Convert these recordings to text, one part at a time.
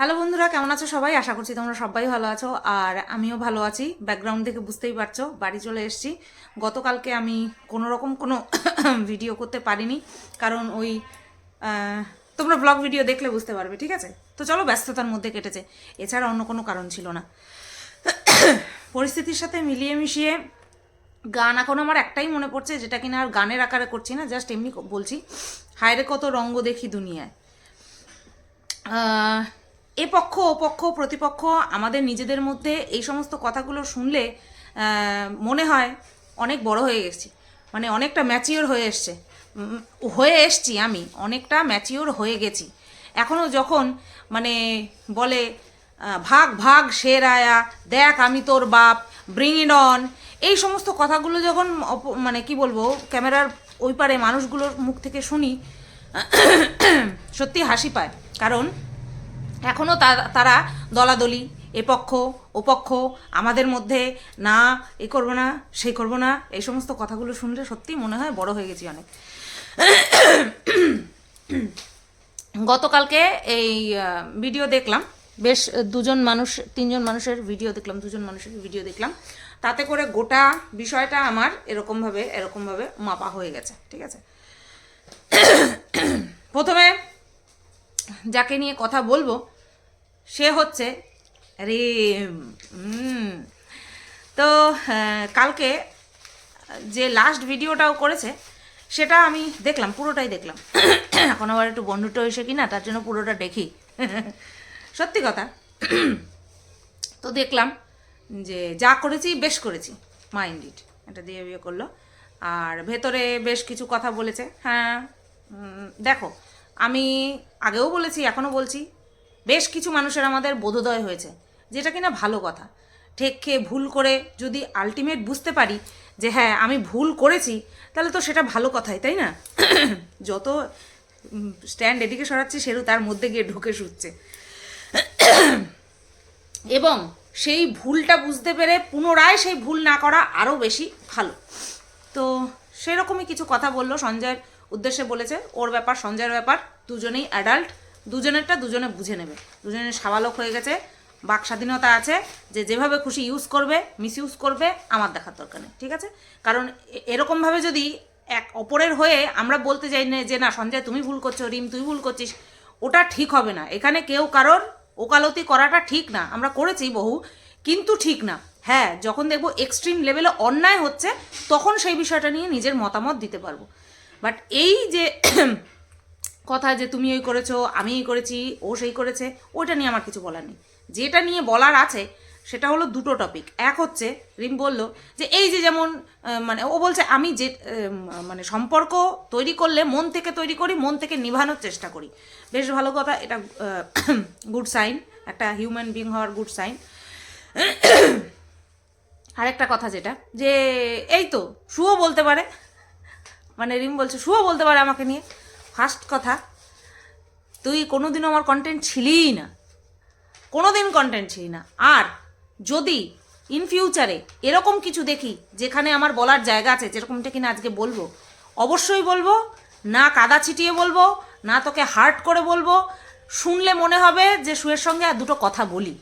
Hello বন্ধুরা, কেমন আছো সবাই? আশা করছি তোমরা সবাই ভালো আছো, আর আমিও ভালো আছি। ব্যাকগ্রাউন্ড দেখে বুঝতেই পারছ, বাড়ি চলে এসেছি। গতকালকে আমি কোনো রকম কোনো ভিডিও করতে পারিনি, কারণ ওই তোমরা ব্লগ ভিডিও দেখলে বুঝতে পারবে, ঠিক আছে? তো চলো ব্যস্ততার মধ্যে কেটেছে। এছাড়া অন্য কোনো কারণ ছিল না। পরিস্থিতির সাথে মিলিয়ে মিশিয়ে গান এখন আমার একটাই মনে পড়ছে, যেটা কিনা আর গানের আকারে করছি না জাস্ট এমনি বলছি। হায়রে কত রঙ্গ দেখি দুনিয়ায়। এ পক্ষ, ও পক্ষ, প্রতিপক্ষ আমাদের নিজেদের মধ্যে এই সমস্ত কথাগুলো শুনলে মনে হয় অনেক বড় হয়ে গেছি। মানে অনেকটা ম্যাচিওর হয়ে এসছে। হয়ে এসছি আমি। অনেকটা ম্যাচিওর হয়ে গেছি। এখনও যখন মানে বলে ভাগ ভাগ শের আয়া দেখ আমি তোর বাপ ব্রিং ইন অন এই সমস্ত কথাগুলো যখন মানে কি বলব, ক্যামেরার ওই পারে মানুষগুলোর মুখ থেকে শুনি, সত্যি হাসি পায়। কারণ এখনও তারা দলাদলি, এ পক্ষ, ও পক্ষ, আমাদের মধ্যে না, এ করব না সেই করব না, এই সমস্ত কথাগুলো শুনলে সত্যি মনে হয় বড় হয়ে গেছি অনেক। গতকালকে এই ভিডিও দেখলাম, বেশ দুজন মানুষ, তিনজন মানুষের ভিডিও দেখলাম, দুজন মানুষের ভিডিও দেখলাম। তাতে করে গোটা বিষয়টা আমার এরকমভাবে এরকমভাবে মাপা হয়ে গেছে, ঠিক আছে? প্রথমে যাকে নিয়ে কথা বলব সে হচ্ছে উম, তো কালকে যে লাস্ট ভিডিওটাও করেছে সেটা আমি দেখলাম পুরোটাই দেখলাম। এখন আবার একটু বন্ধুটা এসে কি না তার জন্য পুরোটা দেখি। সত্যি কথা। তো দেখলাম যে যা করেছি বেশ করেছি। মাইন্ডেড এটা দিয়ে বিয়ে করল। আর ভেতরে বেশ কিছু কথা বলেছে। হ্যাঁ দেখো আমি আগেও বলেছি, এখনও বলছি, বেশ কিছু মানুষের আমাদের বোধোদয় হয়েছে, যেটা কিনা ভালো কথা। ঠেক খেয়ে ভুল করে যদি আলটিমেট বুঝতে পারি যে হ্যাঁ আমি ভুল করেছি, তাহলে তো সেটা ভালো কথাই, তাই না? যত স্ট্যান্ড এদিকে সরাচ্ছি সেরু তার মধ্যে গিয়ে ঢুকে শুচ্ছে। এবং সেই ভুলটা বুঝতে পেরে পুনরায় সেই ভুল না করা আরও বেশি ভালো। তো সেরকমই কিছু কথা বলল সঞ্জয়ের উদ্দেশ্যে বলেছে, ওর ব্যাপার, সঞ্জয়ের ব্যাপার, দুজনেই অ্যাডাল্ট দুজনেরটা দুজনে বুঝে নেবে। দুজনে সাবালক হয়ে গেছে বাক স্বাধীনতা আছে, যে যেভাবে খুশি ইউজ করবে মিস ইউজ করবে, আমার দেখার দরকার নেই, ঠিক আছে? কারণ এরকমভাবে যদি এক অপরের হয়ে আমরা বলতে যাই না যে, না, সঞ্জয়, তুমি ভুল করছ, রিম, তুই ভুল করছিস, ওটা ঠিক হবে না। এখানে কেউ কারোর ওকালতি করাটা ঠিক না। আমরা করেছি বহু, কিন্তু ঠিক না। হ্যাঁ যখন দেখব এক্সট্রিম লেভেলে অন্যায় হচ্ছে, তখন সেই বিষয়টা নিয়ে নিজের মতামত দিতে পারব। বাট এই যে কথা যে তুমি ওই করেছ, আমি এই করেছি, ও সেই করেছে, ওইটা নিয়ে আমার কিছু বলার নেই। যেটা নিয়ে বলার আছে, সেটা হলো দুটো টপিক এক হচ্ছে, রিম বলল যে এই যে যেমন মানে ও বলছে, আমি যে মানে সম্পর্ক তৈরি করলে, মন থেকে তৈরি করি, মন থেকে নিভানোর চেষ্টা করি। বেশ ভালো কথা, এটা গুড সাইন একটা হিউম্যান বিং হওয়ার গুড সাইন আরেকটা কথা যেটা, যে এই তো শুও বলতে পারে মানে রিম বলছে শুও বলতে পারে আমাকে নিয়ে। ফার্স্ট কথা, তুই কোনো কোনোদিনও আমার কন্টেন্ট ছিলিই না। কোনো দিন কন্টেন্ট ছিলি না। আর যদি ইন ফিউচারে এরকম কিছু দেখি, যেখানে আমার বলার জায়গা আছে, যেরকমটা কিনা আজকে বলব, অবশ্যই বলব, না কাদা ছিটিয়ে বলব, না তোকে হার্ট করে বলব, শুনলে মনে হবে যে শুয়ের সঙ্গে আর দুটো কথা বলি।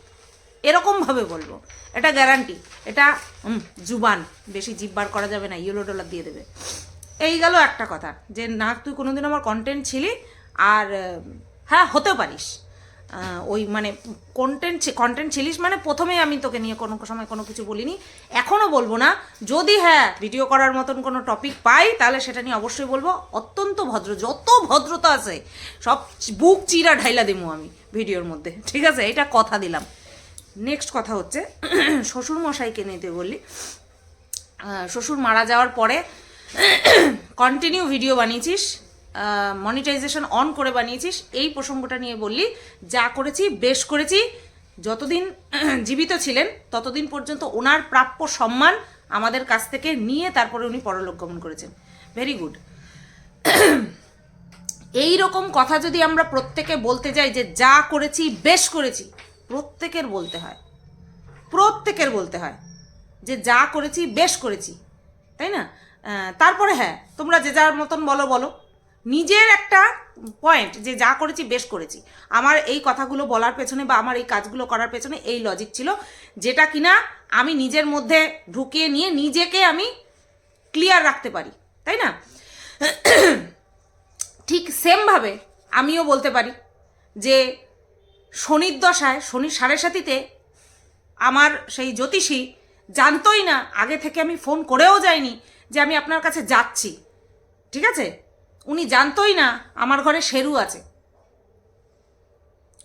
এরকমভাবে বলব। এটা গ্যারান্টি এটা জুবান। বেশি জিভ বার করা যাবে না ইয়েলো ডলার দিয়ে দেবে। এই গেল একটা কথা, যে না, তুই কোনোদিন আমার কন্টেন্ট ছিলি আর হ্যাঁ হতেও পারিস। ওই মানে কন্টেন্ট কন্টেন্ট ছিলিস মানে প্রথমেই আমি তোকে নিয়ে কোনো সময় কোনো কিছু বলিনি। এখনও বলব না, যদি হ্যাঁ ভিডিও করার মতন কোনো টপিক পাই, তাহলে সেটা নিয়ে অবশ্যই বলব। অত্যন্ত ভদ্র, যত ভদ্রতা আছে, সব বুক চিরা ঢাইলা দেবো আমি ভিডিওর মধ্যে, ঠিক আছে? এটা কথা দিলাম। নেক্সট কথা হচ্ছে শ্বশুর মশাইকে নিতে বললি। শ্বশুর মারা যাওয়ার পরে কন্টিনিউ ভিডিও বানিয়েছিস মনিটাইজেশন অন করে বানিয়েছিস, এই প্রসঙ্গটা নিয়ে বললি, যা করেছি, বেশ করেছি, যতদিন জীবিত ছিলেন, ততদিন পর্যন্ত ওনার প্রাপ্য সম্মান আমাদের কাছ থেকে নিয়ে তারপরে উনি পরলোক গমন করেছেন। ভেরি গুড এই রকম কথা যদি আমরা প্রত্যেকে বলতে যাই যে যা করেছি, বেশ করেছি, প্রত্যেকের বলতে হয়। প্রত্যেকের বলতে হয় যে যা করেছি, বেশ করেছি। তাই না? তারপরে হ্যাঁ তোমরা যে যার মতন বলো বলো। নিজের একটা পয়েন্ট যে যা করেছি, বেশ করেছি। আমার এই কথাগুলো বলার পেছনে বা আমার এই কাজগুলো করার পেছনে এই লজিক ছিল, যেটা কিনা আমি নিজের মধ্যে ঢুকিয়ে নিয়ে নিজেকে আমি ক্লিয়ার রাখতে পারি, তাই না? ঠিক সেমভাবে আমিও বলতে পারি যে শনির দশায়, শনির সাড়ে সাতিতে আমার সেই জ্যোতিষী জানতোই না, আগে থেকে আমি ফোন করেও যাইনি যে আমি আপনার কাছে যাচ্ছি। ঠিক আছে? উনি জানতোই না আমার ঘরে শেরু আছে।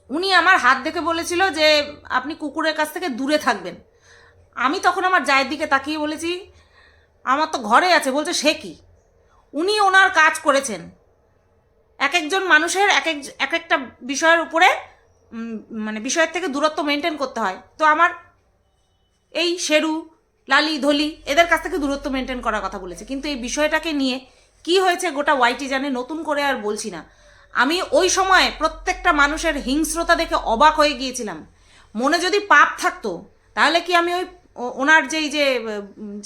উনি আমার হাত দেখে বলেছিল যে আপনি কুকুরের কাছ থেকে দূরে থাকবেন। আমি তখন আমার জায়ের দিকে তাকিয়ে বলেছি, আমার তো ঘরে আছে। বলছে, সে কি? উনি ওনার কাজ করেছেন। এক একজন মানুষের এক এক এক একটা বিষয়ের উপরে মানে বিষয়ের থেকে দূরত্ব মেনটেন করতে হয়। তো আমার এই শেরু লালি, ধলি, এদের কাছ থেকে দূরত্ব মেনটেন করার কথা বলেছে। কিন্তু এই বিষয়টাকে নিয়ে কি হয়েছে গোটা ওয়াইটি জানে নতুন করে আর বলছি না। আমি ওই সময় প্রত্যেকটা মানুষের হিংস্রতা দেখে অবাক হয়ে গিয়েছিলাম। মনে যদি পাপ থাকতো, তাহলে কি আমি ওই ওনার যেই যে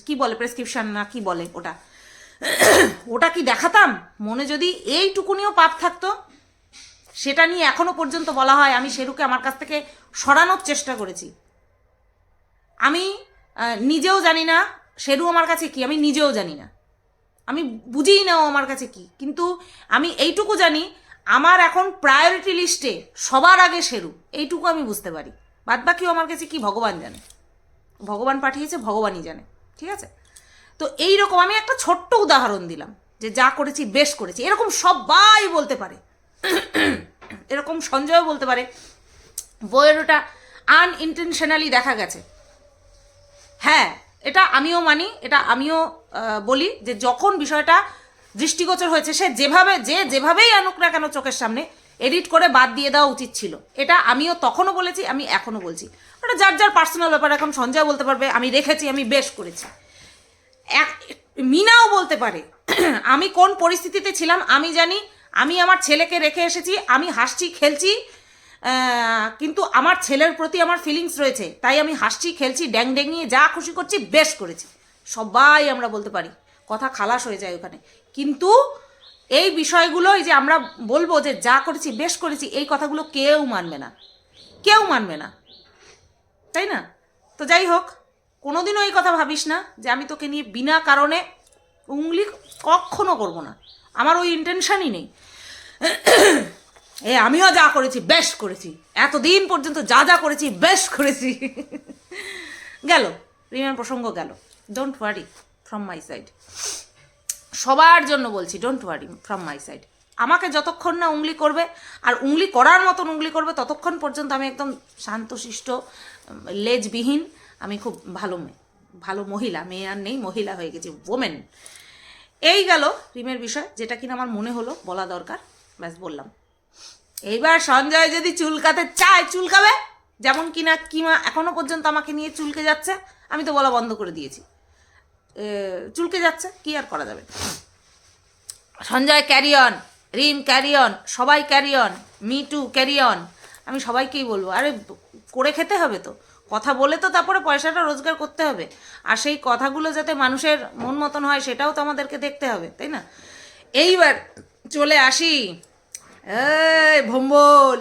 কি বলে প্রেসক্রিপশন না কি বলে ওটা? ওটা কি দেখাতাম? মনে যদি এইটুকুনিও পাপ থাকতো, সেটা নিয়ে এখনও পর্যন্ত বলা হয় আমি শেরুকে আমার কাছ থেকে সরানোর চেষ্টা করেছি। আমি নিজেও জানি না, শেরু আমার কাছে কি, আমি নিজেও জানি না। আমি বুঝিই না ও আমার কাছে কি, কিন্তু আমি এইটুকু জানি, আমার এখন প্রায়োরিটি লিস্টে সবার আগে শেরু, এইটুকু আমি বুঝতে পারি। বাদ বাকিও আমার কাছে কি, ভগবান জানে। ভগবান পাঠিয়েছে, ভগবানই জানে, ঠিক আছে? তো এই রকম আমি একটা ছোট্ট উদাহরণ দিলাম, যে যা করেছি, বেশ করেছি। এরকম সবাই বলতে পারে। এরকম সঞ্জয়ও বলতে পারে। বইয়ের ওটা আনইনটেনশনালি দেখা গেছে। হ্যাঁ এটা আমিও মানি, এটা আমিও বলি যে যখন বিষয়টা দৃষ্টিগোচর হয়েছে, সে যেভাবে, যে যেভাবেই আনুক না কেন চোখের সামনে এডিট করে বাদ দিয়ে দেওয়া উচিত ছিল। এটা আমিও তখনও বলেছি, আমি এখনও বলছি। ওটা যার যার পার্সোনাল ব্যাপার, এখন সঞ্জয় বলতে পারবে, আমি রেখেছি, আমি বেশ করেছি। এক, মিনাও বলতে পারে, আমি কোন পরিস্থিতিতে ছিলাম, আমি জানি, আমি আমার ছেলেকে রেখে এসেছি, আমি হাসছি, খেলছি কিন্তু আমার ছেলের প্রতি আমার ফিলিংস রয়েছে। তাই আমি হাসছি, খেলছি ড্যাং ড্যাঙিয়ে যা খুশি করছি, বেশ করেছি। সবাই আমরা বলতে পারি, কথা খালাস হয়ে যায় ওখানে। কিন্তু এই বিষয়গুলো যে আমরা বলব যে যা করেছি, বেশ করেছি, এই কথাগুলো কেউ মানবে না। কেউ মানবে না। তাই না? তো যাই হোক, কোনোদিনও এই কথা ভাবিস না যে আমি তোকে নিয়ে বিনা কারণে উংলি কখনো করব না। আমার ওই ইন্টেনশনই নেই। এ, আমিও যা করেছি, বেশ করেছি। এতদিন পর্যন্ত যা যা করেছি, বেশ করেছি। গেল, রিমার প্রসঙ্গ গেল। Don't worry from my side সবার জন্য বলছি don't worry from my side আমাকে যতক্ষণ না উংলি করবে, আর উংলি করার মতন উংলি করবে, ততক্ষণ পর্যন্ত আমি একদম শান্তশিষ্ট, লেজবিহীন, আমি খুব ভালো মেয়ে ভালো মহিলা, মেয়ে আর নেই, মহিলা হয়ে গেছি ওমেন এই গেল রিমের বিষয়, যেটা কিনা আমার মনে হলো বলা দরকার, ব্যাস বললাম। এইবার সঞ্জয় যদি চুলকাতে চায়, চুলকাবে? যেমন কিনা কিমা এখনও পর্যন্ত আমাকে নিয়ে চুলকে যাচ্ছে, আমি তো বলা বন্ধ করে দিয়েছি। চুলকে যাচ্ছে, কি আর করা যাবে? Sanjay carry on Rim carry on সবাই carry on me too carry on আমি সবাইকেই বলব, আরে করে খেতে হবে তো। কথা বলে তো তারপরে পয়সাটা রোজগার করতে হবে। আর সেই কথাগুলো যাতে মানুষের মন মতন হয়, সেটাও তো আমাদেরকে দেখতে হবে, তাই না? এইবার চলে আসি ভম্বল,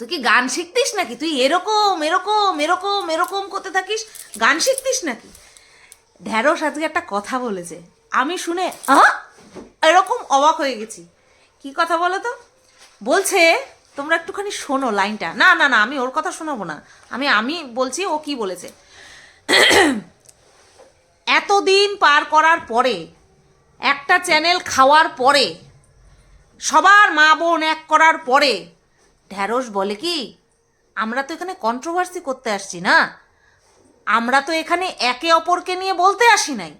তুই কি গান শিখতিস নাকি? তুই এরকম এরকম এরকম এরকম করতে থাকিস? গান শিখতিস নাকি? ঢ্যাঁড়স আজকে একটা কথা বলেছে। আমি শুনে এরকম অবাক হয়ে গেছি। কি কথা বলো তো বলছে, তোমরা একটুখানি শোনো লাইনটা। না না না, আমি ওর কথা শোনাবো না। আমি আমি বলছি, ও কি বলেছে? এতদিন পার করার পরে, একটা চ্যানেল খাওয়ার পরে সবার মা বোন এক করার পরে, ঢ্যাঁড়স বলে কি, আমরা তো এখানে কন্ট্রোভার্সি করতে আসছি না। আমরা তো এখানে একে অপরকে নিয়ে বলতে আসি নাই।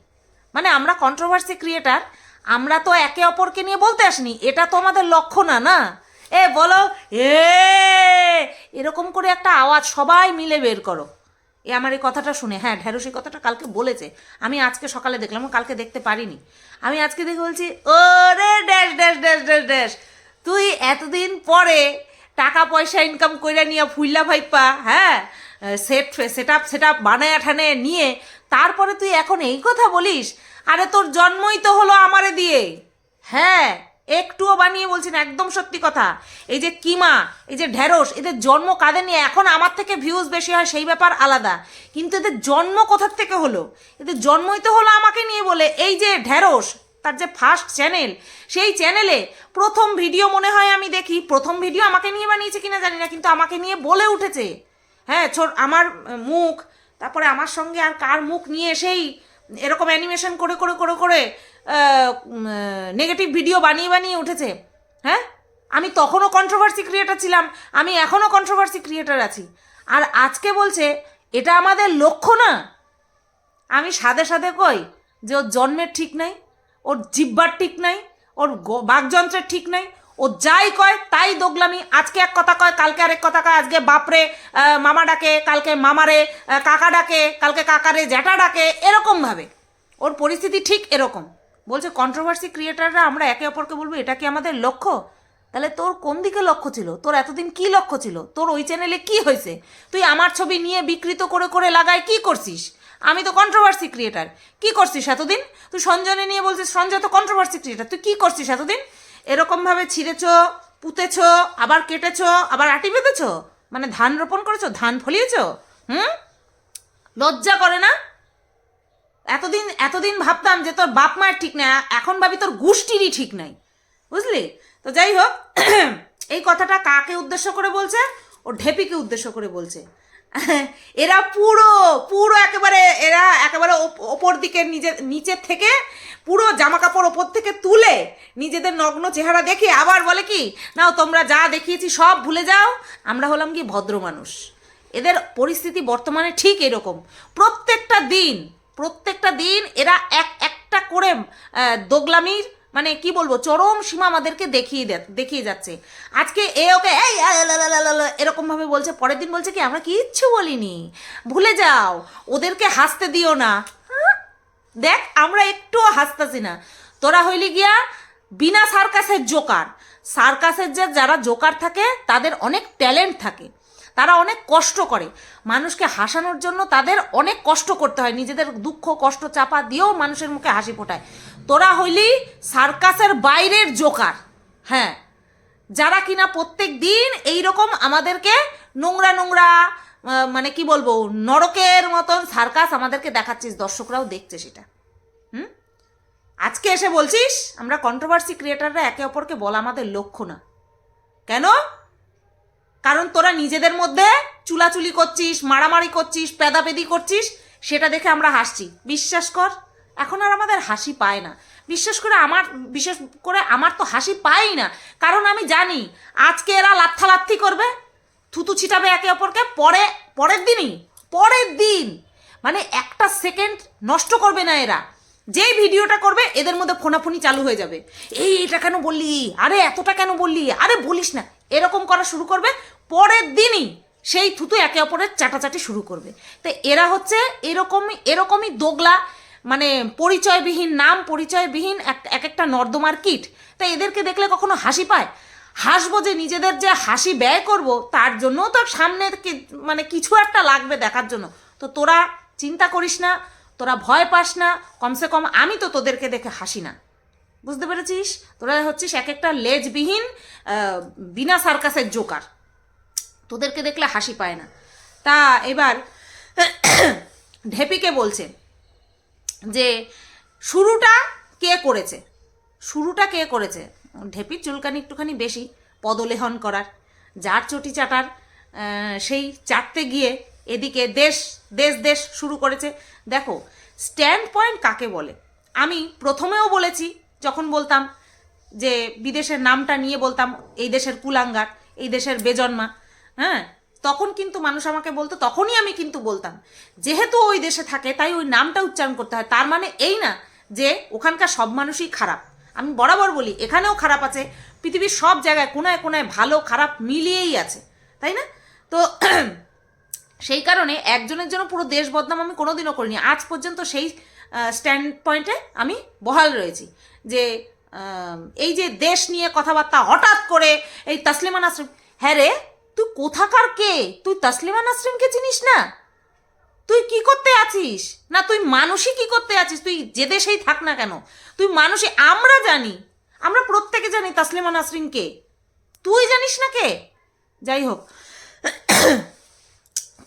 মানে আমরা কন্ট্রোভার্সি ক্রিয়েটার আমরা তো একে অপরকে নিয়ে বলতে আসিনি। এটা তো আমাদের লক্ষ্য না না? এ, বলো, এ, এরকম করে একটা আওয়াজ সবাই মিলে বের করো। এ, আমার এই কথাটা শুনে হ্যাঁ ঢ্যাঁড়স এই কথাটা কালকে বলেছে। আমি আজকে সকালে দেখলাম, কালকে দেখতে পারিনি। আমি আজকে দেখে বলছি ও রে dash dash dash dash dash. তুই এতদিন পরে টাকা, পয়সা ইনকাম কইরা নিয়ে ফুইল্লা ভাইপা হ্যাঁ? Set set up set up বানায় ঠানে নিয়ে তারপরে তুই এখন এই কথা বলিস? আরে তোর জন্মই তো হলো আমারে দিয়ে। হ্যাঁ? একটুও বানিয়ে বলছি না, একদম সত্যি কথা। এই যে কিমা, এই যে ঢেঁড়স, এদের জন্ম কাদের নিয়ে? এখন আমার থেকে ভিউজ বেশি হয়, সেই ব্যাপার আলাদা। কিন্তু এদের জন্ম কোথার থেকে হলো? এদের জন্মই তো হলো আমাকে নিয়ে বলে, এই যে ঢেঁড়স, তার যে ফার্স্ট চ্যানেল সেই চ্যানেলে প্রথম ভিডিও মনে হয় আমি দেখি। প্রথম ভিডিও আমাকে নিয়ে বানিয়েছে কিনা জানি না, কিন্তু আমাকে নিয়ে বলে উঠেছে। হ্যাঁ ছোট, আমার মুখ, তারপরে আমার সঙ্গে আর কার মুখ নিয়ে এসেই এরকম অ্যানিমেশন করে করে করে করে নেগেটিভ ভিডিও বানিয়ে বানিয়ে উঠেছে। হ্যাঁ? আমি তখনও কন্ট্রোভার্সি ক্রিয়েটার ছিলাম, আমি এখনও কন্ট্রোভার্সি ক্রিয়েটার আছি। আর আজকে বলছে, এটা আমাদের লক্ষ্য না। আমি সাদে সাদে কই যে ওর জন্মের ঠিক নাই, ওর জিব্বার ঠিক নাই, ওর বাকযন্ত্রের ঠিক নাই ও যাই কয়, তাই দোগলামি। আজকে এক কথা কয়, কালকে আরেক কথা কয়। আজকে বাপরে মামা ডাকে, কালকে মামারে কাকা ডাকে, কালকে কাকারে, জ্যাঠা ডাকে, এরকমভাবে। ওর পরিস্থিতি ঠিক এরকম। বলছে কন্ট্রোভার্সি ক্রিয়েটাররা আমরা একে অপরকে বলব, এটা কি আমাদের লক্ষ্য? তাহলে তোর কোন দিকে লক্ষ্য ছিল? তোর এতদিন কি লক্ষ্য ছিল? তোর ওই চ্যানেলে কি হয়েছে? তুই আমার ছবি নিয়ে বিকৃত করে করে লাগায় কি করছিস? আমি তো কন্ট্রোভার্সি ক্রিয়েটার কি করছিস এতদিন? তুই সঞ্জনে নিয়ে বলছিস, সঞ্জয় তো কন্ট্রোভার্সি ক্রিয়েটার তুই কি করছিস এতদিন? এরকমভাবে ছিঁড়েছ, পুঁতেছ, আবার কেটেছ, আবার আটি বেঁধেছ? মানে ধান রোপণ করেছ? ধান ফলিয়েছ? হুম? লজ্জা করে না? এতদিন এতদিন ভাবতাম যে তোর বাপ মায়ের ঠিক না এখন ভাবি তোর গোষ্ঠীরই ঠিক নাই। বুঝলি? তো যাই হোক, এই কথাটা কাকে উদ্দেশ্য করে বলছে? ও ঢেপিকে উদ্দেশ্য করে বলছে। এরা পুরো পুরো একেবারে, এরা একেবারে ওপ- ওপর দিকে নিজের নিচের থেকে পুরো জামা কাপড় ওপর থেকে তুলে নিজেদের নগ্ন চেহারা দেখে আবার বলে কি, নাও, তোমরা যা দেখিয়েছি সব ভুলে যাও, আমরা হলাম কি ভদ্র মানুষ। এদের পরিস্থিতি বর্তমানে ঠিক এরকম। প্রত্যেকটা দিন প্রত্যেকটা দিন এরা এক, একটা করে দোগলামির মানে কি বলব চরম সীমা আমাদেরকে দেখিয়ে দেখিয়ে যাচ্ছে। আজকে এ ওকে এই আ, লা, লা, লা, লা, লা, এরকম ভাবে বলছে পরের দিন বলছে কি আমরা কিচ্ছু বলিনি। ভুলে যাও ওদেরকে হাসতে দিও না। হ্যাঁ? দেখ আমরা একটুও হাসতেছি না। তোরা হইলি গিয়া বিনা সার্কাসের জোকার। সার্কাসের যে যারা জোকার থাকে তাদের অনেক ট্যালেন্ট থাকে। তারা অনেক কষ্ট করে। মানুষকে হাসানোর জন্য তাদের অনেক কষ্ট করতে হয়। নিজেদের দুঃখ কষ্ট চাপা দিয়েও মানুষের মুখে হাসি ফোটায়। তোরা হইলি সার্কাসের বাইরের জোকার। হ্যাঁ যারা কিনা প্রত্যেক দিন এইরকম আমাদেরকে নোংরা নোংরা মানে কি বলব, নরকের মতন সার্কাস আমাদেরকে দেখাচ্ছিস, দর্শকরাও দেখছে সেটা। হুম? আজকে এসে বলছিস, আমরা কন্ট্রোভার্সি ক্রিয়েটাররা একে অপরকে বলা আমাদের লক্ষ্য না। কেন? কারণ তোরা নিজেদের মধ্যে চুলাচুলি করছিস, মারামারি করছিস, পেদাপেদি করছিস, সেটা দেখে আমরা হাসছি। বিশ্বাস কর। এখন আর আমাদের হাসি পায় না। বিশ্বাস করে আমার, বিশেষ করে আমার তো হাসি পাই না। কারণ আমি জানি, আজকে এরা লাত্থালাত্থি করবে, থুতু ছিটাবে একে অপরকে, পরে, পরের দিনই, পরের দিন। মানে একটা সেকেন্ড নষ্ট করবে না এরা। যেই ভিডিওটা করবে, এদের মধ্যে ফোনাফোনি চালু হয়ে যাবে। এই, এটা কেন বললি? আরে, এতটা কেন বললি? আরে, বলিস না। এরকম করা শুরু করবে, পরের দিনই সেই থুতু একে অপরের চাটাচাটি শুরু করবে। তো এরা হচ্ছে এরকমই এরকমই দোগলা মানে পরিচয়বিহীন নাম, পরিচয়বিহীন এক এক একটা নর্দমার কিট। তাই এদেরকে দেখলে কখনো হাসি পায়? হাসবো যে নিজেদের যে হাসি ব্যয় করব, তার জন্যও তো সামনে মানে কিছু একটা লাগবে দেখার জন্য। তো তোরা চিন্তা করিস না, তোরা ভয় পাস না, কমসে কম আমি তো তোদেরকে দেখে হাসি না। বুঝতে পেরেছিস? তোরা হচ্ছিস এক একটা লেজবিহীন বিনা সার্কাসের জোকার। তোদেরকে দেখলে হাসি পায় না। তা এবার ঢেপিকে বলছে যে শুরুটা কে করেছে? শুরুটা কে করেছে? ঢেপির চুলকানি একটুখানি বেশি, পদলেহন করার, যার চটি চাটার সেই চাটতে গিয়ে এদিকে দেশ দেশ দেশ শুরু করেছে। দেখো স্ট্যান্ড পয়েন্ট কাকে বলে? আমি প্রথমেও বলেছি, যখন বলতাম যে বিদেশের নামটা নিয়ে বলতাম, এই দেশের কুলাঙ্গার, এই দেশের বেজন্মা হ্যাঁ? তখন কিন্তু মানুষ আমাকে বলতো, তখনই আমি কিন্তু বলতাম, যেহেতু ওই দেশে থাকে, তাই ওই নামটা উচ্চারণ করতে হয়। তার মানে এই না যে ওখানকার সব মানুষই খারাপ। আমি বরাবর বলি, এখানেও খারাপ আছে, পৃথিবীর সব জায়গায় কোনায় কোনায় ভালো, খারাপ মিলিয়েই আছে, তাই না? তো সেই কারণে একজনের জন্য পুরো দেশ বদনাম আমি কোনোদিনও করিনি। আজ পর্যন্ত সেই স্ট্যান্ড পয়েন্টে আমি বহাল রয়েছি যে এই যে দেশ নিয়ে কথাবার্তা হঠাৎ করে, এই তাসলিমা নাসরিম হ্যাঁ রে তুই কোথাকার কে? তুই তাসলিমা নাসরিমকে চিনিস না? তুই কি করতে আছিস? না, তুই মানুষই কি করতে আছিস? তুই যে দেশেই থাক না কেন? তুই মানুষই আমরা জানি। আমরা প্রত্যেকে জানি তাসলিমা নাসরিন কে তুই জানিস না কে? যাই হোক।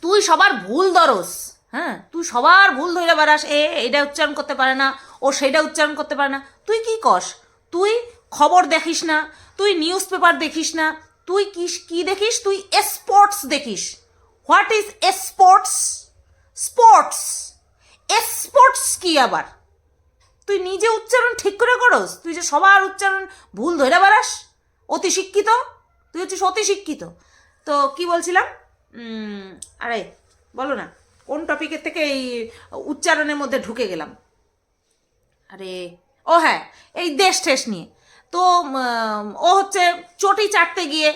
তুই সবার ভুল দরস হ্যাঁ? তুই সবার ভুল ধরে বেড়াস। এ এটা উচ্চারণ করতে পারে না, ও সেটা উচ্চারণ করতে পারে না। তুই কি কস? তুই খবর দেখিস না, তুই নিউজ পেপার দেখিস না তুই কি কি দেখিস? তুই স্পোর্টস দেখিস। What is sports sports sports কি আবার? তুই নিজে উচ্চারণ ঠিক করে করস? তুই যে সবার উচ্চারণ ভুল ধরে বেড়াস? অতি শিক্ষিত তুই হচ্ছিস অতি শিক্ষিত তো কি বলছিলাম? আরে, বলো না, কোন টপিকের থেকে এই উচ্চারণের মধ্যে ঢুকে গেলাম? আরে, ও হ্যাঁ এই দেশ টেস নিয়ে। তো ও হচ্ছে চটি চাটতে গিয়ে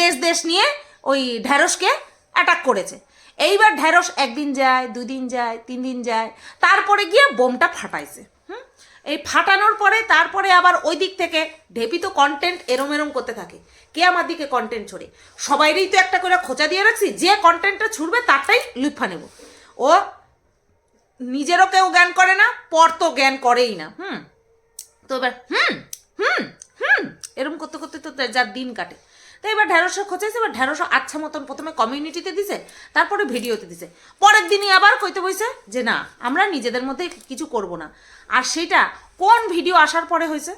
দেশ দেশ নিয়ে ওই ঢ্যাঁড়সকে অ্যাটাক করেছে। এইবার ঢ্যাঁড়স একদিন যায়, দুদিন যায় তিন দিন যায়, তারপরে গিয়ে বোমটা ফাটাইছে। হুম? এই ফাটানোর পরে তারপরে আবার ওই দিক থেকে ঢেপি তো কন্টেন্ট এরম এরম করতে থাকে। কে আমার দিকে কন্টেন্ট ছড়ে? সবাইরই তো একটা করে খোঁচা দিয়ে রাখছি, যে কন্টেন্টটা ছুড়বে তারটাই লুফা নেব। ও নিজেরও কেউ জ্ঞান করে না, পর তো জ্ঞান করেই না। হুম? তো এবার, হুম? হুম হুম, এরম করতে করতে তো যার দিন কাটে। তো এবার ঢ্যাঁড়সও খোঁচাইছে, এবার ঢ্যাঁড়সও আচ্ছা মতন প্রথমে কমিউনিটিতে দিছে, তারপরে ভিডিওতে দিছে। পরের দিনই আবার কইতে বইছে যে, না, আমরা নিজেদের মধ্যে কিছু করব না। আর সেটা কোন ভিডিও আসার পরে হয়েছে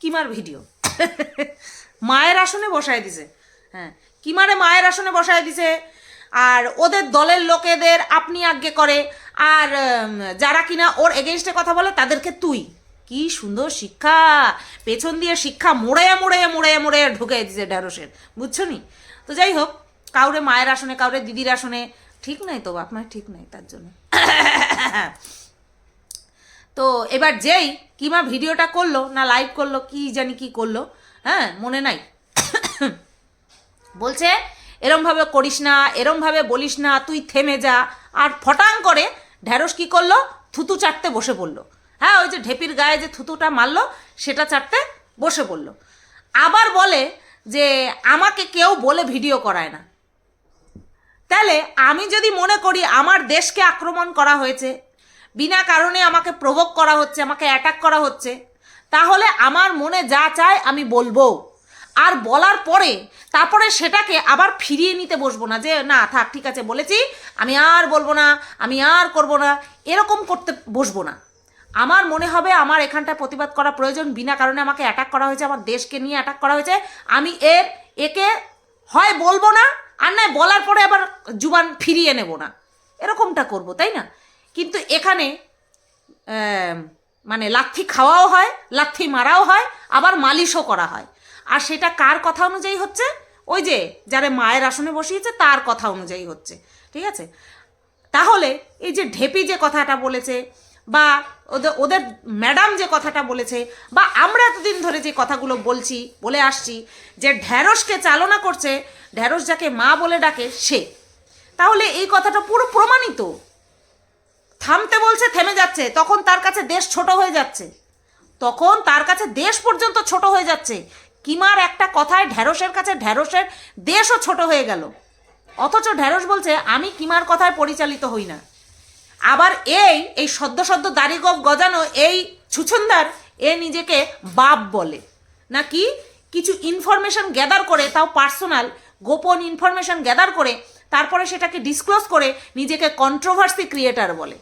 কিমার ভিডিও? মায়ের আসনে বসায় দিছে। হ্যাঁ কিমারে মায়ের আসনে বসায় দিছে? আর ওদের দলের লোকেদের আপনি আজ্ঞে করে, আর যারা কিনা ওর এগেনস্টে কথা বলে, তাদেরকে তুই। কি সুন্দর শিক্ষা। পেছন দিয়ে শিক্ষা মোড়ে মোড়ে মোড়ে মোড়ে ঢুকে দিছে ঢেঁড়সের। বুঝছ নি? তো যাই হোক, কাউরে মায়ের আসনে, কাউরে দিদির আসনে, ঠিক নাই তো মায়ের ঠিক নাই তার জন্য। তো এবার যেই কিমা ভিডিওটা করল, না লাইভ করল, কি জানি কি করল হ্যাঁ মনে নাই। বলছে এরমভাবে করিস না এরমভাবে বলিস না, তুই থেমে যা। আর ফটাং করে ঢ্যাঁড়স কি করল? থুতু চাটতে বসে পড়ল। হ্যাঁ ওই যে ঢেপির গায়ে যে থুতুটা মারলো, সেটা চাটতে বসে পড়ল। আবার বলে যে, আমাকে কেউ বলে ভিডিও করায় না। তাহলে আমি যদি মনে করি আমার দেশকে আক্রমণ করা হয়েছে, বিনা কারণে আমাকে প্রভোগ করা হচ্ছে, আমাকে অ্যাটাক করা হচ্ছে, তাহলে আমার মনে যা চায় আমি বলব। আর বলার পরে, তারপরে সেটাকে আবার ফিরিয়ে নিতে বসবো না যে, না, থাক, ঠিক আছে, বলেছি, আমি আর বলব না, আমি আর করব না। এরকম করতে বসবো না। আমার মনে হবে আমার এখানটা প্রতিবাদ করা প্রয়োজন, বিনা কারণে আমাকে অ্যাটাক করা হয়েছে, আমার দেশকে নিয়ে অ্যাটাক করা হয়েছে। আমি এর, একে হয় বলব না, আর নয় বলার পরে আবার জুবান ফিরিয়ে নেব না। এরকমটা করব, তাই না? কিন্তু এখানে মানে লাথি খাওয়াও হয়, লাথি মারাও হয়, আবার মালিশও করা হয়। আর সেটা কার কথা অনুযায়ী হচ্ছে? ওই যে যারা মায়ের আসনে বসিয়েছে, তার কথা অনুযায়ী হচ্ছে। ঠিক আছে? তাহলে এই যে ঢেপি যে কথাটা বলেছে, বা ওদের ওদের ম্যাডাম যে কথাটা বলেছে, বা আমরা এতদিন ধরে যে কথাগুলো বলছি, বলে আসছি, যে ঢ্যাঁড়সকে চালনা করছে, ঢ্যাঁড়স যাকে মা বলে ডাকে সে। তাহলে এই কথাটা পুরো প্রমাণিত। থামতে বলছে, থেমে যাচ্ছে, তখন তার কাছে দেশ ছোট হয়ে যাচ্ছে। তখন তার কাছে দেশ পর্যন্ত ছোট হয়ে যাচ্ছে। কিমার একটা কথায় ঢ্যাঁড়সের কাছে ঢ্যাঁড়সের দেশও ছোট হয়ে গেল। অথচ ঢ্যাঁড়স বলছে, আমি কিমার কথায় পরিচালিত হই না। আবার এই এই সদ্য সদ্য দাড়িগোপ গজানো এই ছুছন্দার, এ নিজেকে বাপ বলে। নাকি কিছু ইনফরমেশন গ্যাদার করে, তাও পার্সোনাল গোপন ইনফরমেশন গ্যাদার করে, তারপরে সেটাকে ডিসক্লোজ করে নিজেকে কন্ট্রোভার্সি ক্রিয়েটার বলে।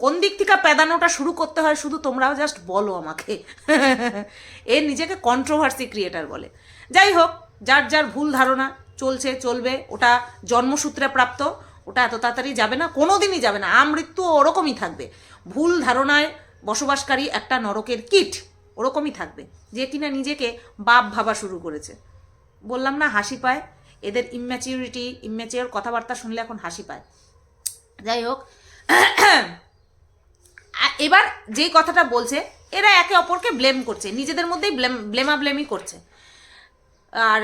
কোন দিক থেকে প্যাদানোটা শুরু করতে হয় শুধু তোমরাও জাস্ট বলো আমাকে। এ নিজেকে কন্ট্রোভার্সি ক্রিয়েটার বলে। যাই হোক, যার যার ভুল ধারণা, চলছে, চলবে, ওটা জন্মসূত্রে প্রাপ্ত। ওটা এত তাড়াতাড়ি যাবে না কোনো দিনই যাবে না, আমৃত্যু ওরকমই থাকবে। ভুল ধারণায় বসবাসকারী একটা নরকের কিট ওরকমই থাকবে, যে কিনা নিজেকে বাপ ভাবা শুরু করেছে। বললাম না, হাসি পায়। এদের ইম্যাচিউরিটি ইম্যাচিওর কথাবার্তা শুনলে এখন হাসি পায়। যাই হোক, এবার যেই কথাটা বলছে, এরা একে অপরকে ব্লেম করছে, নিজেদের মধ্যেই ব্লেম ব্লেমা ব্লেমই করছে। আর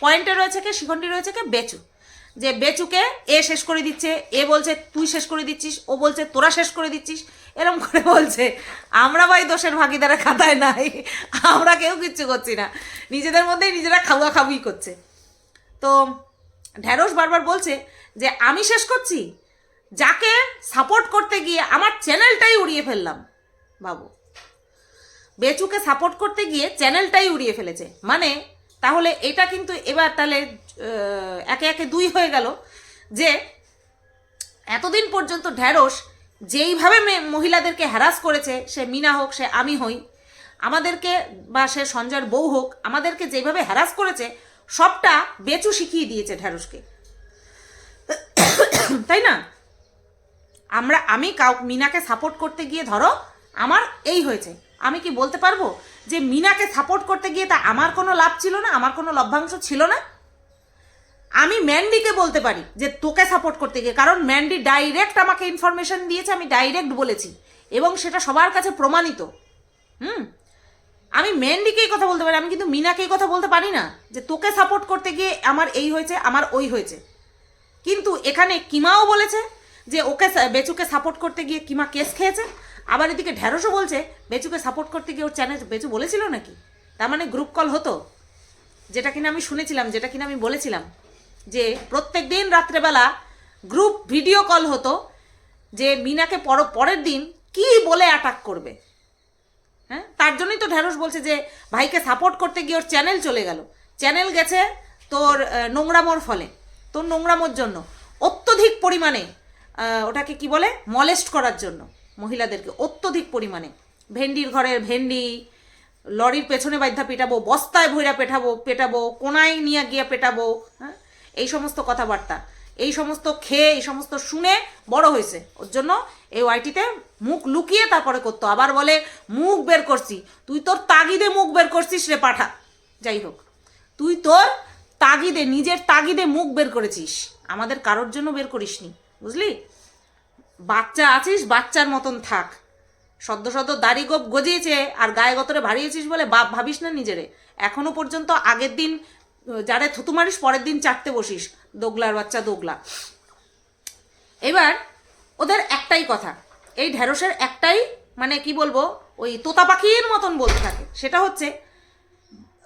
পয়েন্টে রয়েছে কে, শিখণ্ডী রয়েছে কে, বেচু। যে বেচুকে এ শেষ করে দিচ্ছে, এ বলছে তুই শেষ করে দিচ্ছিস, ও বলছে তোরা শেষ করে দিচ্ছিস, এরম করে বলছে। আমরা ভাই দোষের ভাগিদারা খাতায় নাই, আমরা কেউ কিচ্ছু করছি না। নিজেদের মধ্যেই নিজেরা খাওয়া খাবুই করছে। তো ঢ্যাঁড়স বারবার বলছে যে, আমি শেষ করছি? যাকে সাপোর্ট করতে গিয়ে আমার চ্যানেলটাই উড়িয়ে ফেললাম। বাবু। বেচুকে সাপোর্ট করতে গিয়ে চ্যানেলটাই উড়িয়ে ফেলেছে। মানে তাহলে এটা কিন্তু এবার তাহলে একে একে দুই হয়ে গেল যে এতদিন পর্যন্ত ঢ্যাঁড়স যেইভাবে মহিলাদেরকে হ্যারাস করেছে, সে মিনা হোক, সে আমি হই, আমাদেরকে বা সে সঞ্জয়ের বউ হোক, আমাদেরকে যেভাবে হ্যারাস করেছে, সবটা বেচু শিখিয়ে দিয়েছে ঢ্যাঁড়সকে। তাই না? আমরা, আমি কাউ, মিনাকে সাপোর্ট করতে গিয়ে ধরো, আমার এই হয়েছে। আমি কি বলতে পারব? যে মিনাকে সাপোর্ট করতে গিয়ে তা আমার কোনো লাভ ছিল না, আমার কোনো লভ্যাংশ ছিল না। আমি ম্যান্ডিকে বলতে পারি যে তোকে সাপোর্ট করতে গিয়ে, কারণ ম্যান্ডি ডাইরেক্ট আমাকে ইনফরমেশন দিয়েছে, আমি ডাইরেক্ট বলেছি, এবং সেটা সবার কাছে প্রমাণিত। হুম? আমি ম্যান্ডিকে কথা বলতে পারি, আমি কিন্তু মিনাকে কথা বলতে পারি না যে তোকে সাপোর্ট করতে গিয়ে আমার এই হয়েছে, আমার ওই হয়েছে। কিন্তু এখানে কিমাও বলেছে যে ওকে বেচুকে সাপোর্ট করতে গিয়ে কিমা কেস খেয়েছে আবার এদিকে ঢ্যাঁড়সও বলছে, বেচুকে সাপোর্ট করতে গিয়ে ওর চ্যানেল বেচু বলেছিল নাকি? তার মানে গ্রুপ কল হতো। যেটা কিনা আমি শুনেছিলাম, যেটা কিনা আমি বলেছিলাম যে প্রত্যেক দিন রাত্রেবেলা গ্রুপ ভিডিও কল হতো যে মিনাকে পর পরের দিন কি বলে অ্যাটাক করবে। হ্যাঁ? তার জন্যই তো ঢ্যাঁড়স বলছে যে ভাইকে সাপোর্ট করতে গিয়ে ওর চ্যানেল চলে গেল। চ্যানেল গেছে তোর নোংরামোর ফলে। তোর নোংরামোর জন্য। অত্যধিক পরিমাণে ওটাকে কি বলে? মলেস্ট করার জন্য। মহিলাদেরকে অত্যধিক পরিমাণে। ভেন্ডির ঘরের ভেন্ডি, লরির পেছনে বাধ্যা পেটাবো, বস্তায় ভৈরা পেটাবো পেটাবো, কোনায় নিয়ে গিয়ে পেটাবো হ্যাঁ? এই সমস্ত কথাবার্তা। এই সমস্ত খেয়ে, এই সমস্ত শুনে বড় হয়েছে। ওর জন্য এই ওয়াইটিতে মুখ লুকিয়ে তারপরে করতো। আবার বলে, মুখ বের করছি। তুই তোর তাগিদে মুখ বের করছিস রে পাঠা। যাই হোক, তুই তোর তাগিদে, নিজের তাগিদে মুখ বের করেছিস। আমাদের কারোর জন্য বের করিসনি, বুঝলি? বাচ্চা আছিস, বাচ্চার মতন থাক। সদ্য সদ্য দাড়ি গোপ গজিয়েছে আর গায়ে গতরে ভারিয়েছিস বলে বাপ ভাবিস না নিজেরে। এখনও পর্যন্ত আগের দিন যারে থুতু মারিস, পরের দিন চাটতে বসিস। দোগলার বাচ্চা দোগলা। এবার ওদের একটাই কথা। এই ঢ্যাঁড়সের একটাই মানে কি বলব, ওই তোতা পাখির মতন বলতে থাকে। সেটা হচ্ছে,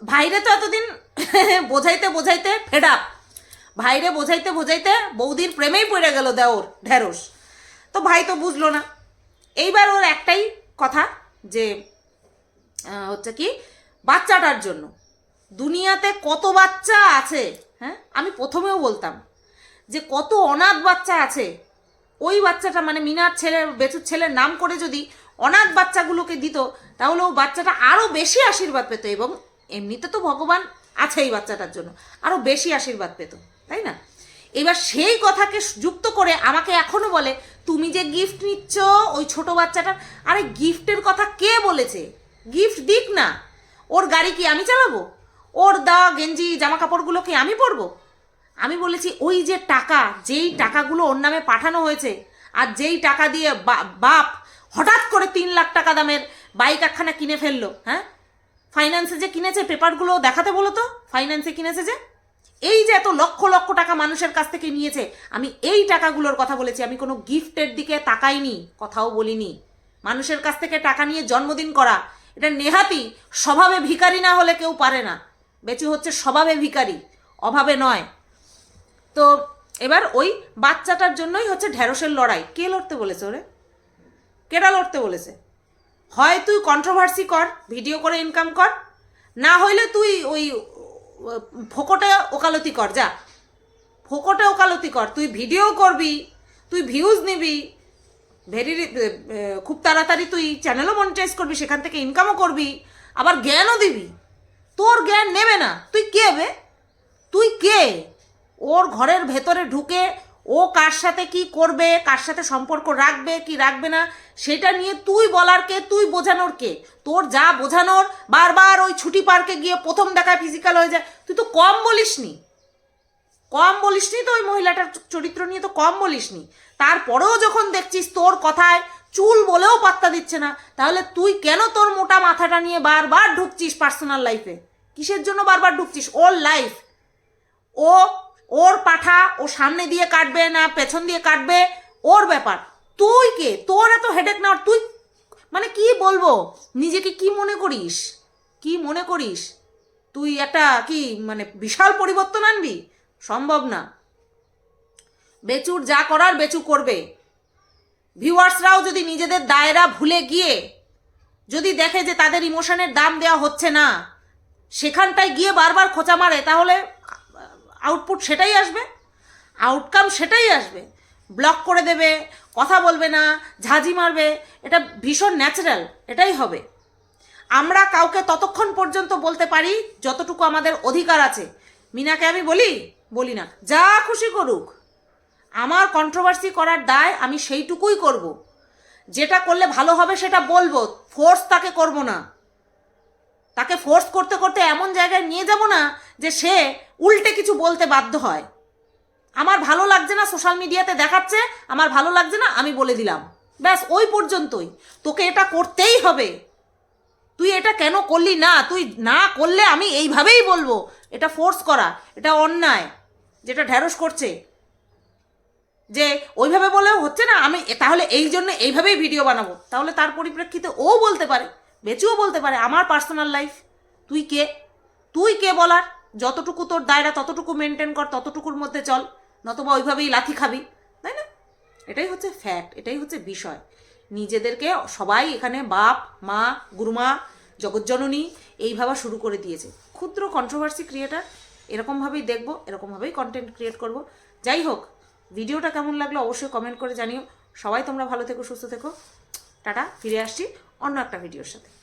ভাইরে তো এতদিন বোঝাইতে বোঝাইতে ফেড ভাইরে বোঝাইতে বোঝাইতে বৌদির প্রেমেই পড়ে গেল দেওর ঢ্যাঁড়স তো ভাই তো বুঝলো না। এইবার ওর একটাই কথা যে হচ্ছে কি, বাচ্চাটার জন্য। দুনিয়াতে কত বাচ্চা আছে হ্যাঁ? আমি প্রথমেও বলতাম যে কত অনাথ বাচ্চা আছে। ওই বাচ্চাটা মানে মিনার ছেলের বেচুর ছেলের নাম করে যদি অনাথ বাচ্চাগুলোকে দিত, তাহলে ও বাচ্চাটা আরও বেশি আশীর্বাদ পেত এবং এমনিতে তো ভগবান আছে এই বাচ্চাটার জন্য আরও বেশি আশীর্বাদ পেত, তাই না? এবার সেই কথাকে যুক্ত করে আমাকে এখনও বলে তুমি যে গিফট নিচ্ছ, ওই ছোট বাচ্চাটার, আরে গিফটের কথা কে বলেছে? গিফট দিক না। ওর গাড়ি কি আমি চালাবো? ওর দেওয়া গেঞ্জি জামা কাপড়গুলো কি আমি পরবো? আমি বলেছি, ওই যে টাকা, যেই টাকাগুলো ওর নামে পাঠানো হয়েছে, আর যেই টাকা দিয়ে বাপ হঠাৎ করে তিন লাখ টাকা দামের বাইক একখানা কিনে ফেলল হ্যাঁ? ফাইন্যান্সে যে কিনেছে পেপারগুলো দেখাতে বলো তো? ফাইন্যান্সে কিনেছে যে? এই যে এত লক্ষ লক্ষ টাকা মানুষের কাছ থেকে নিয়েছে, আমি এই টাকাগুলোর কথা বলেছি, আমি কোনো গিফটের দিকে তাকাইনি, কথাও বলিনি। মানুষের কাছ থেকে টাকা নিয়ে জন্মদিন করা, এটা নেহাতি স্বভাবে ভিখারি না হলে কেউ পারে না। বেচু হচ্ছে স্বভাবে ভিখারি, অভাবে নয়। তো এবার ওই বাচ্চাটার জন্যই হচ্ছে ঢ্যাঁড়সের লড়াই। কে লড়তে বলেছে ওরে? কেটা লড়তে বলেছে? হয় তুই কন্ট্রোভার্সি কর ভিডিও করে ইনকাম কর, না হইলে তুই ওই ফোকটে ওকালতি কর, যা। ফোকটে ওকালতি কর, তুই ভিডিও করবি, তুই ভিউজ নিবি ভেরি খুব তাড়াতাড়ি তুই চ্যানেলও মনিটাইজ করবি, সেখান থেকে ইনকামও করবি, আবার জ্ঞানও দিবি। তোর জ্ঞান নেবে না। তুই কে বে? তুই কে? ওর ঘরের ভেতরে ঢুকে ও কার সাথে কি করবে, কার সাথে সম্পর্ক রাখবে, কি রাখবে না, সেটা নিয়ে তুই বলার কে, তুই বোঝানোর কে? তোর যা বোঝানোর, বারবার ওই ছুটি পার্কে গিয়ে প্রথম দেখায় ফিজিক্যাল হয়ে যায়। তুই তো কম বলিসনি। কম বলিসনি তো ওই মহিলাটার চরিত্র নিয়ে তো কম বলিসনি। তারপরেও যখন দেখছিস তোর কথায় চুল বলেও পাত্তা দিচ্ছে না, তাহলে তুই কেন তোর মোটা মাথাটা নিয়ে বারবার ঢুকছিস পার্সোনাল লাইফে কিসের জন্য বারবার ঢুকছিস? ওর লাইফ ও ওর পাঠা ও সামনে দিয়ে কাটবে না, পেছন দিয়ে কাটবে, ওর ব্যাপার। তুই কে? তোর এত হেডেক না তুই মানে কি বলব? নিজেকে কি মনে করিস? কি মনে করিস? তুই একটা কি মানে বিশাল পরিবর্তন আনবি? সম্ভব না। বেচুর যা করার বেচু করবে। ভিউয়ার্সরাও যদি নিজেদের দায়রা ভুলে গিয়ে যদি দেখে যে তাদের ইমোশনের দাম দেওয়া হচ্ছে না, সেখানটায় গিয়ে বারবার খোঁচা মারে, তাহলে আউটপুট সেটাই আসবে আউটকাম সেটাই আসবে। ব্লক করে দেবে, কথা বলবে না, ঝাঁঝি মারবে, এটা ভীষণ ন্যাচারাল এটাই হবে। আমরা কাউকে ততক্ষণ পর্যন্ত বলতে পারি যতটুকু আমাদের অধিকার আছে। মিনাকে আমি বলি বলি না, যা খুশি করুক। আমার কন্ট্রোভার্সি করার দায় আমি সেইটুকুই করব। যেটা করলে ভালো হবে সেটা বলব ফোর্স তাকে করব না। তাকে ফোর্স করতে করতে এমন জায়গায় নিয়ে যাব না যে সে উল্টে কিছু বলতে বাধ্য হয়। আমার ভালো লাগছে না সোশ্যাল মিডিয়াতে দেখাচ্ছে, আমার ভালো লাগছে না আমি বলে দিলাম। ব্যাস, ওই পর্যন্তই। তোকে এটা করতেই হবে। তুই এটা কেন করলি না? তুই না করলে আমি এইভাবেই বলব। এটা ফোর্স করা, এটা অন্যায়, যেটা ঢ্যাঁড়স করছে। যে ওইভাবে বলেও হচ্ছে না, আমি তাহলে এই জন্য এইভাবেই ভিডিও বানাবো। তাহলে তার পরিপ্রেক্ষিতে ও বলতে পারে। বেচুও বলতে পারে আমার পার্সোনাল লাইফ তুই কে? তুই কে বলার? যতটুকু তোর দায়রা, ততটুকু মেনটেন কর, ততটুকুর মধ্যে চল। নতবা ওইভাবেই লাথি খাবি, তাই না? এটাই হচ্ছে ফ্যাক্ট এটাই হচ্ছে বিষয়। নিজেদেরকে সবাই এখানে বাপ, মা, গুরুমা, জগজ্জননী এইভাবে শুরু করে দিয়েছে। ক্ষুদ্র কন্ট্রোভার্সি ক্রিয়েটার এরকমভাবেই দেখব, এরকমভাবেই কন্টেন্ট ক্রিয়েট করব। যাই হোক, ভিডিওটা কেমন লাগল অবশ্যই কমেন্ট করে জানিও। সবাই তোমরা ভালো থেকো, সুস্থ থেকো। টাটা, ফিরে আসছি। অন্য একটা ভিডিওর সাথে।